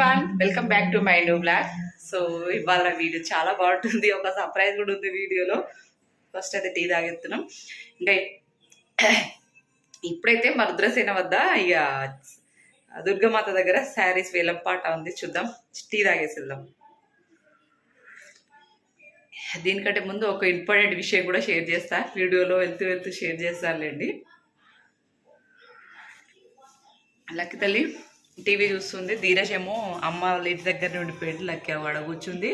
One welcome back to my new blog so ఇవాళ video చాలా బాగుంటుంది. ఒక సర్ప్రైజ్ కూడా ఉంది వీడియోలో. ఫస్ట్ అయితే టీ తాగెత్తున్నాం. ఇంకా ఇప్పుడైతే మా రుద్రసేన వద్ద ఇక దుర్గమాత దగ్గర శారీస్ వేలం పాట ఉంది. చూద్దాం. టీ తాగేసి వెళ్దాం. దీనికంటే ముందు ఒక ఇంపార్టెంట్ విషయం కూడా షేర్ చేస్తా. వీడియోలో వెళ్తూ వెళ్తూ షేర్ చేస్తానులేండి. లక్కి తల్లి. టీవీ చూస్తుంది. ధీరజ్ ఏమో అమ్మ వాళ్ళ ఇంటి దగ్గర నుండి పెట్టి లక్కీ అవ్వడ కూర్చుంది.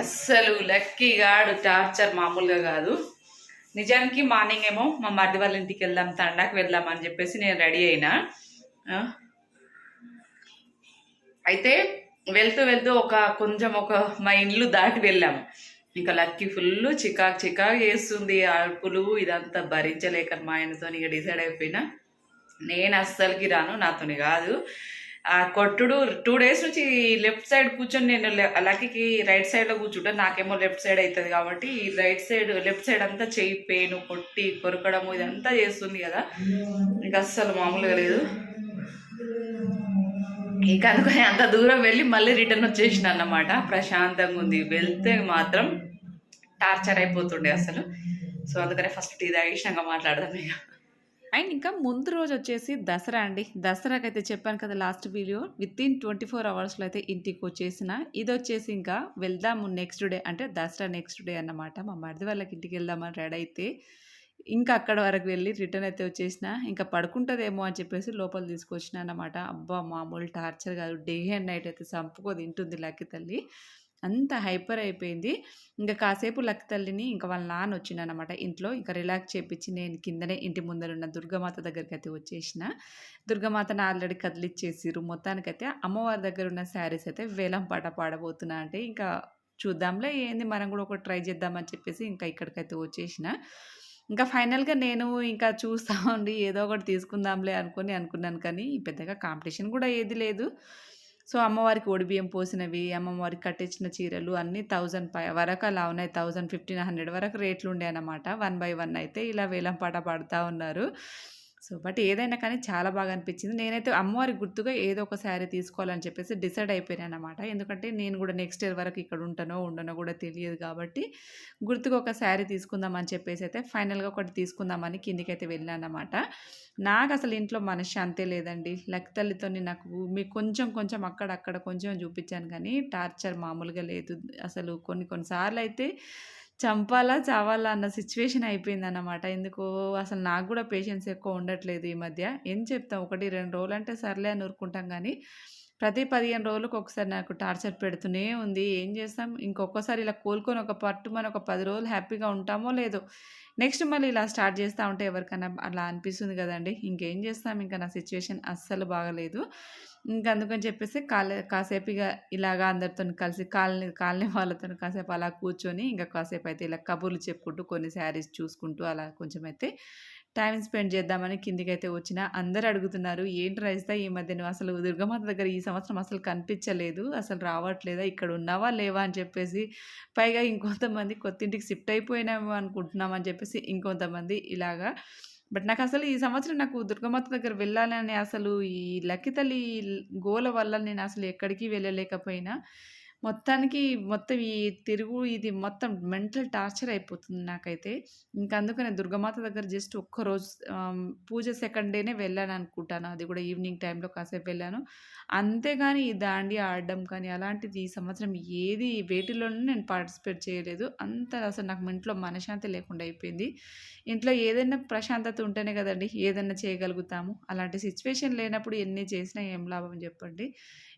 అస్సలు లక్కీ గాడు టార్చర్ మామూలుగా కాదు. నిజానికి మార్నింగ్ ఏమో మా మరిది వాళ్ళ ఇంటికి వెళ్దాం తండాకి వెళ్దాం అని చెప్పేసి నేను రెడీ అయినా. అయితే వెళ్తూ వెళ్తూ ఒక కొంచెం ఒక మా ఇల్లు దాటి వెళ్ళాము ఇంకా లక్కీ ఫుల్ చికాక్ చికాక్ చేస్తుంది అరుపులు ఇదంతా భరించలేక మా ఆయనతో ఇక డిసైడ్ అయిపోయినా. నేను అస్సలకి రాను నాతోని కాదు. ఆ కొట్టుడు టూ డేస్ నుంచి లెఫ్ట్ సైడ్ కూర్చొని నేను లక్కీకి రైట్ సైడ్లో కూర్చుంటా నాకేమో లెఫ్ట్ సైడ్ అవుతుంది కాబట్టి ఈ రైట్ సైడ్ లెఫ్ట్ సైడ్ అంతా చేయి పెయిన్ కొట్టి కొరకడము ఇదంతా చేస్తుంది కదా. ఇంకా అస్సలు మామూలుగా లేదు. ఇంకా అనుకుని అంత దూరం వెళ్ళి మళ్ళీ రిటర్న్ వచ్చేసిన అన్నమాట. ప్రశాంతంగా ఉంది. వెళ్తే మాత్రం టార్చర్ అయిపోతుండే అసలు సో అందుకనే ఫస్ట్ టీ తాగేసినాక మాట్లాడదాం ఇక. అండ్ ఇంకా ముందు రోజు వచ్చేసి దసరా అండి. దసరాకి అయితే చెప్పాను కదా last video. With in twenty four అవర్స్లో అయితే ఇంటికి వచ్చేసిన. ఇది వచ్చేసి ఇంకా వెళ్దాము నెక్స్ట్ డే అంటే దసరా నెక్స్ట్ డే అన్నమాట. మా మరిది వాళ్ళకి ఇంటికి వెళ్దామని రెడీ అయితే ఇంకా అక్కడ వరకు వెళ్ళి రిటర్న్ అయితే వచ్చేసిన. ఇంకా పడుకుంటుందేమో అని చెప్పేసి లోపల తీసుకొచ్చిన అన్నమాట. అబ్బా మామూలు టార్చర్ కాదు. డే అండ్ నైట్ అయితే చంపుకో తింటుంది లక్కి తల్లి. అంత హైపర్ అయిపోయింది. ఇంకా కాసేపు లక్ తల్లిని ఇంకా వాళ్ళ నాన్న వచ్చిండనమాట ఇంట్లో. ఇంకా రిలాక్స్ చేపించి నేను కిందనే ఇంటి ముందర ఉన్న దగ్గరికి అయితే వచ్చేసిన. దుర్గమాతను ఆల్రెడీ కదిలిచ్చేసిరు మొత్తానికైతే అమ్మవారి దగ్గర ఉన్న శారీస్ అయితే వేలం పాట పాడబోతున్నా అంటే ఇంకా చూద్దాంలే ఏంది మనం కూడా ఒకటి ట్రై చేద్దామని చెప్పేసి ఇంకా ఇక్కడికైతే వచ్చేసిన. ఇంకా ఫైనల్గా నేను ఇంకా చూస్తా ఉండి ఏదో ఒకటి తీసుకుందాంలే అనుకొని అనుకున్నాను కానీ పెద్దగా కాంపిటీషన్ కూడా ఏది లేదు. సో అమ్మవారికి ఒడిబియ్యం పోసినవి అమ్మవారికి కట్టించిన చీరలు అన్నీ థౌజండ్ పై వరకు అలా ఉన్నాయి. థౌజండ్ ఫిఫ్టీన్ హండ్రెడ్ వరకు రేట్లు ఉండే అన్నమాట. వన్ బై వన్ అయితే ఇలా వేలం పాట పాడుతూ ఉన్నారు. సో బట్ ఏదైనా కానీ చాలా బాగా అనిపించింది. నేనైతే అమ్మవారి గుర్తుగా ఏదో ఒక శారీ తీసుకోవాలని చెప్పేసి డిసైడ్ అయిపోయాను అనమాట ఎందుకంటే నేను కూడా నెక్స్ట్ ఇయర్ వరకు ఇక్కడ ఉంటానో ఉండనో కూడా తెలియదు కాబట్టి గుర్తుగా ఒక శారీ తీసుకుందామని చెప్పేసి అయితే ఫైనల్గా ఒకటి తీసుకుందామని కిందికైతే అయితే వెళ్ళాను అనమాట నాకు అసలు ఇంట్లో మనశ్శాంతే లేదండి. లక్ తల్లితోని నాకు మీకు కొంచెం కొంచెం అక్కడ అక్కడ కొంచెం చూపించాను కానీ టార్చర్ మామూలుగా లేదు. అసలు కొన్ని కొన్నిసార్లు అయితే చంపాలా చావాలా అన్న సిచ్యువేషన్ అయిపోయింది అన్నమాట ఎందుకు అసలు నాకు కూడా పేషెన్స్ ఎక్కువ ఉండట్లేదు ఈ మధ్య. ఏం చెప్తాం ఒకటి రెండు రోజులు అంటే సర్లే అని ఊరుకుంటాం కానీ ప్రతి పదిహేను రోజులకు ఒకసారి నాకు టార్చర్ పెడుతూనే ఉంది. ఏం చేస్తాం? ఇంకొకసారి ఇలా కోలుకొని ఒక పట్టు మనం ఒక పది రోజులు హ్యాపీగా ఉంటామో లేదో. నెక్స్ట్ మళ్ళీ ఇలా స్టార్ట్ చేస్తూ ఉంటే ఎవరికైనా అలా అనిపిస్తుంది కదండి. ఇంకేం చేస్తాం? ఇంకా నా సిచ్యువేషన్ అస్సలు బాగలేదు. ఇంకా అందుకని చెప్పేసి కాలే కాసేపు ఇక ఇలాగా అందరితో కలిసి కాలనీ కాలనీ వాళ్ళతో కాసేపు అలా కూర్చొని ఇంకా కాసేపు అయితే ఇలా కబుర్లు చెప్పుకుంటూ కొన్ని శారీస్ చూసుకుంటూ అలా కొంచెం అయితే టైం స్పెండ్ చేద్దామని కిందికైతే అయితే వచ్చిన అందరు అడుగుతున్నారు ఏంటి రైస్తా ఈ మధ్య నువ్వు అసలు దుర్గమాత దగ్గర ఈ సంవత్సరం అసలు కనిపించలేదు అసలు రావట్లేదా ఇక్కడ ఉన్నావా లేవా? అని చెప్పేసి పైగా ఇంకొంతమంది కొత్తింటికి షిఫ్ట్ అయిపోయినామో అనుకుంటున్నాం అని చెప్పేసి ఇంకొంతమంది ఇలాగా. బట్ నాకు అసలు ఈ సంవత్సరం నాకు దుర్గమాత దగ్గర వెళ్ళాలని అసలు ఈ లక్కితల్లి గోల వల్ల నేను అసలు ఎక్కడికి వెళ్ళలేకపోయినా మొత్తానికి మొత్తం ఈ తిరుగు ఇది మొత్తం మెంటల్ టార్చర్ అయిపోతుంది నాకైతే. ఇంకా అందుకనే దుర్గమాత దగ్గర జస్ట్ ఒక్కరోజు పూజ సెకండ్ డేనే వెళ్ళాను అనుకుంటాను. అది కూడా ఈవినింగ్ టైంలో కాసేపు వెళ్ళాను. అంతేగాని ఈ దాండి ఆడడం కానీ అలాంటిది ఈ సంవత్సరం ఏది వేటిలోనూ నేను పార్టిసిపేట్ చేయలేదు. అంత అసలు నాకు ఇంట్లో మనశ్శాంతి లేకుండా అయిపోయింది. ఇంట్లో ఏదైనా ప్రశాంతత ఉంటేనే కదండి ఏదైనా చేయగలుగుతాము. అలాంటి సిచ్యువేషన్ లేనప్పుడు ఎన్ని చేసినా ఏం లాభం చెప్పండి.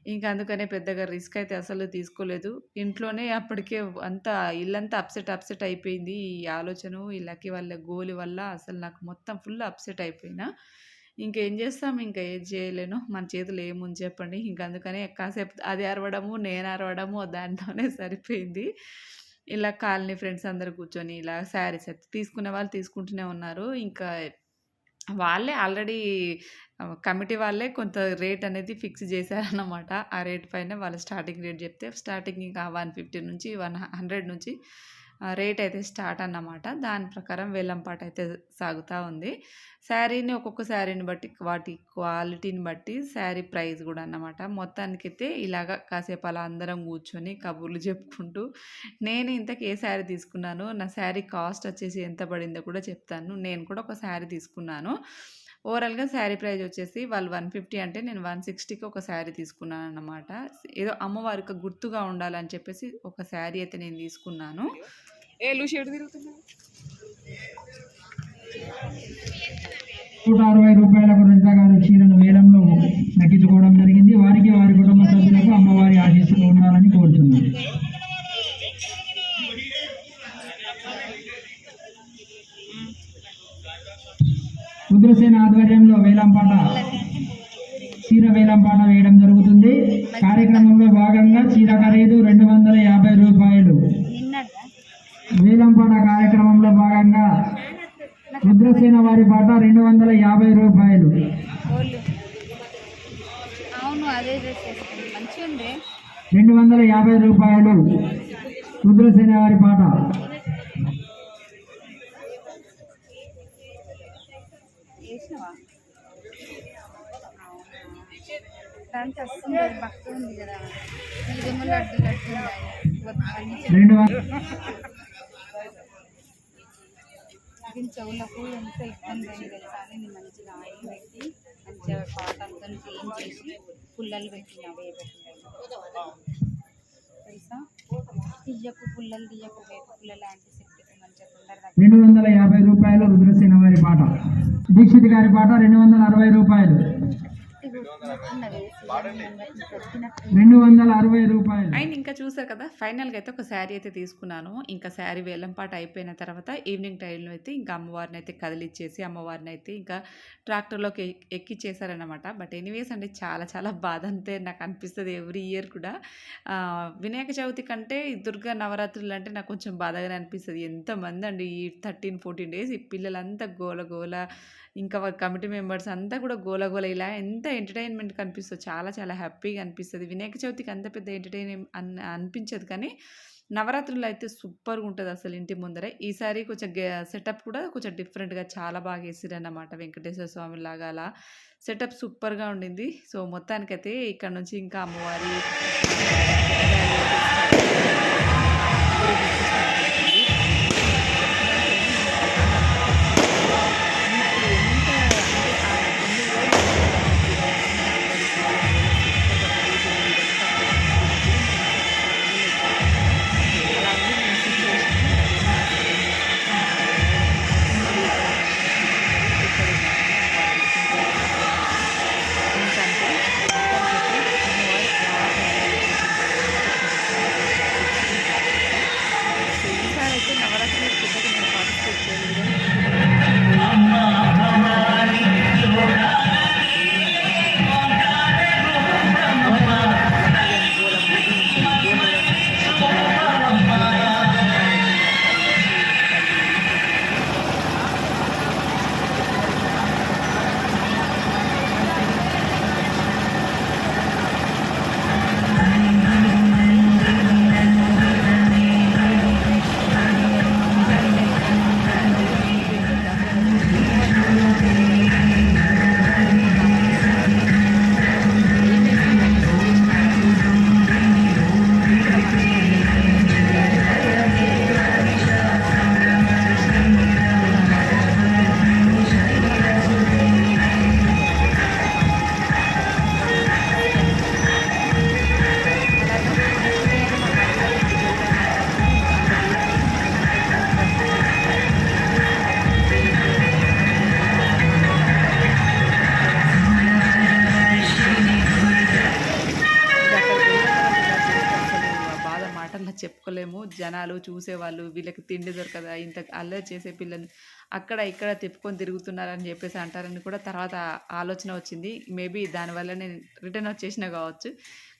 ఇంకా అందుకనే పెద్దగా రిస్క్ అయితే అసలు తీసుకోలేదు. ఇంట్లోనే అప్పటికే అంతా ఇల్లంతా అప్సెట్ అప్సెట్ అయిపోయింది. ఈ ఆలోచన ఈ లక్కీ వాళ్ళ గోలి వల్ల అసలు నాకు మొత్తం ఫుల్ అప్సెట్ అయిపోయినా. ఇంకేం చేస్తాం? ఇంకా ఏం చేయలేను. మన చేతులు ఏముంది చెప్పండి. ఇంకా అందుకనే కాసేపు అది అరవడము నేను అరవడము దాంట్లోనే సరిపోయింది. ఇలా కాలనీ ఫ్రెండ్స్ అందరూ కూర్చొని ఇలా శారీస్ అయితే తీసుకునే వాళ్ళు తీసుకుంటూనే ఉన్నారు. ఇంకా వాళ్ళే ఆల్రెడీ కమిటీ వాళ్ళే కొంత రేట్ అనేది ఫిక్స్ చేశారన్నమాట. ఆ రేట్ పైన వాళ్ళు స్టార్టింగ్ రేట్ చెప్తే స్టార్టింగ్ ఇంకా వన్ ఫిఫ్టీ నుంచి వన్ హండ్రెడ్ నుంచి రేట్ అయితే స్టార్ట్ అన్నమాట. దాని ప్రకారం వేలంపాట అయితే సాగుతూ ఉంది. శారీని ఒక్కొక్క శారీని బట్టి వాటి క్వాలిటీని బట్టి శారీ ప్రైస్ కూడా అన్నమాట. మొత్తానికైతే ఇలాగ కాసేపు అలా అందరం కూర్చొని కబుర్లు చెప్పుకుంటూ నేను ఇంతకు ఏ శారీ తీసుకున్నాను నా శారీ కాస్ట్ వచ్చేసి ఎంత పడిందో కూడా చెప్తాను. నేను కూడా ఒక శారీ తీసుకున్నాను. ఓవరాల్గా శారీ ప్రైస్ వచ్చేసి వాళ్ళు వన్ ఫిఫ్టీ అంటే నేను వన్ సిక్స్టీకి ఒక శారీ తీసుకున్నాను అన్నమాట. ఏదో అమ్మవారికి గుర్తుగా ఉండాలని చెప్పేసి ఒక శారీ అయితే నేను తీసుకున్నాను. ఏ లూషి తిరుగుతున్నా నూట అరవై రూపాయలకు రంజ గారు చీరను వేలంలో రెండు వందల యాభై రూపాయలు రుద్రసేన వారి పాట. రెండు వందల చెవులకు ఎంత ఇబ్బంది అయింది తెలుసా? అని నేను మంచిగా ఆయిల్ పెట్టి మంచిగా కాటన్తో క్లీన్ చేసి పుల్లలు పెట్టిన వేయ పెట్టిన. తెలుసా? తీయకు పుల్లలు తీయకు వేప పుల్లలు యాంటీసెప్టిక్ మంచిగా తొందరగా రెండు వందల యాభై రూపాయలు రుద్రసేన వారి పాట. దీక్షిత్ గారి పాట రెండు వందల అరవై రూపాయలు. రెండు వందల అరవై రూపాయలు. అండ్ ఇంకా చూసారు కదా ఫైనల్గా అయితే ఒక శారీ అయితే తీసుకున్నాను. ఇంకా శారీ వేలంపాట అయిపోయిన తర్వాత ఈవినింగ్ టైంలో అయితే ఇంకా అమ్మవారిని అయితే కదిలిచ్చేసి అమ్మవారిని అయితే ఇంకా ట్రాక్టర్లోకి ఎక్- ఎక్కిచ్చేసారనమాట బట్ ఎనీవేస్ అండి చాలా చాలా బాధ అంతే నాకు అనిపిస్తుంది ఎవ్రీ ఇయర్ కూడా. ఆ, వినాయక చవితి కంటే ఈ దుర్గా నవరాత్రులు అంటే నాకు కొంచెం బాధగానే అనిపిస్తుంది. ఎంతమంది అండి ఈ థర్టీన్ ఫోర్టీన్ డేస్ ఈ పిల్లలంతా గోల గోల ఇంకా వాళ్ళ కమిటీ మెంబర్స్ అంతా కూడా గోల గోల ఇలా ఎంత ఎంటర్టైన్మెంట్ కనిపిస్తుంది చాలా చాలా హ్యాపీగా అనిపిస్తుంది. వినాయక చవితికి అంత పెద్ద ఎంటర్టైన్ అనిపించదు కానీ నవరాత్రులు అయితే సూపర్గా ఉంటుంది అసలు ఇంటి ముందర. ఈసారి కొంచెం సెటప్ కూడా కొంచెం డిఫరెంట్గా చాలా బాగా వేసిరన్నమాట వెంకటేశ్వర స్వామి లాగా అలా. సెటప్ సూపర్గా ఉండింది. సో మొత్తానికైతే ఇక్కడ నుంచి ఇంకా అమ్మవారి చెప్పుకోలేము. జనాలు చూసేవాళ్ళు వీళ్ళకి తిండి దొరకదా ఇంత అల్లరి చేసే పిల్లల్ని అక్కడ ఇక్కడ తిప్పుకొని తిరుగుతున్నారని చెప్పేసి అంటారని కూడా తర్వాత ఆలోచన వచ్చింది. మేబీ దానివల్ల నేను రిటర్న్ వచ్చేసిన కావచ్చు.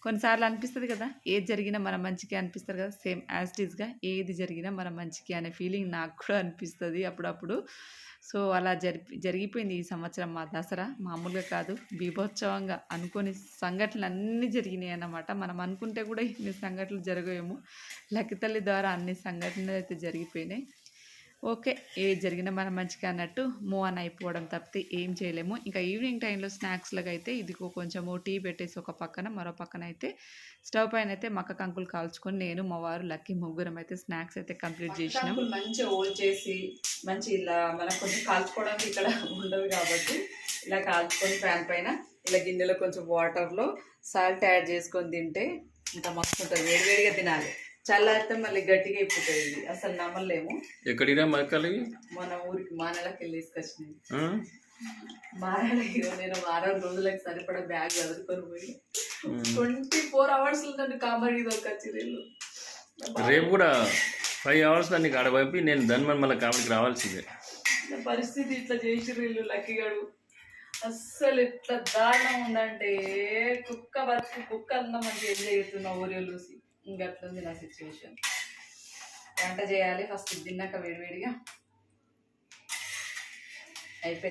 కొన్నిసార్లు అనిపిస్తుంది కదా ఏది జరిగినా మన మంచికి అనిపిస్తుంది కదా సేమ్ యాజ్ ఇట్ ఈస్గా ఏది జరిగినా మన మంచికి అనే ఫీలింగ్ నాకు కూడా అనిపిస్తుంది అప్పుడప్పుడు. సో అలా జరిపి జరిగిపోయింది ఈ సంవత్సరం మా దసరా. మామూలుగా కాదు బీభోత్సవంగా అనుకోని సంఘటనలు అన్నీ జరిగినాయి అన్నమాట మనం అనుకుంటే కూడా ఇన్ని సంఘటనలు జరగవేమో. లక్కితల్లి ద్వారా అన్ని సంఘటనలు అయితే జరిగిపోయినాయి. ఓకే ఏ జరిగినా మనం మంచిగా అన్నట్టు మూవ్ ఆన్ అయిపోవడం తప్పితే ఏం చేయలేము. ఇంకా ఈవినింగ్ టైంలో స్నాక్స్లకు అయితే ఇదిగో కొంచెము టీ పెట్టేసి ఒక పక్కన మరో పక్కన అయితే స్టవ్ పైన అయితే మక్క కంకులు కాల్చుకొని నేను మా వారు లక్కీ ముగ్గురం అయితే స్నాక్స్ అయితే కంప్లీట్ చేసినాం. మంచిగా ఓల్ చేసి మంచి ఇలా మనకు కొంచెం కాల్చుకోవడానికి ఇక్కడ ఉండదు కాబట్టి ఇలా కాల్చుకొని ప్యాన్ పైన ఇలా గిన్నెలో కొంచెం వాటర్లో సాల్ట్ యాడ్ చేసుకొని తింటే ఇంకా మస్తు ఉంటుంది. వేడివేడిగా తినాలి. చల్లారితే మళ్ళీ గట్టిగా అయిపోతుంది ఇది అసలు నమ్మలేము. ఎక్కడిరా మన ఊరికి మానలకి వెళ్ళి తీసుకొచ్చినాయి మానలకి నేను వారం రోజులకి సరిపడా బ్యాగ్ చదువుకొని పోయి ట్వంటీ ఫోర్ అవర్స్ నన్ను కామెడీ వీళ్ళు రేపు కూడా ఫైవ్ అవర్స్ దాన్ని ఆడ పంపి నేను ధన్మన్ మళ్ళీ కామెడీకి రావాల్సిందే. పరిస్థితి ఇట్లా చేసి వీళ్ళు లక్కీగాడు అస్సలు ఇట్లా దారుణం ఉందంటే కుక్క బతుకు కుక్క అన్న మంచి ఎంజాయ్ చేస్తున్నా ఊరిలో చూసి ఇంకా అట్లుంది నా సిచ్యువేషన్ వంట చేయాలి ఫస్ట్ తిన్నాక వేడివేడిగా అయిపోయి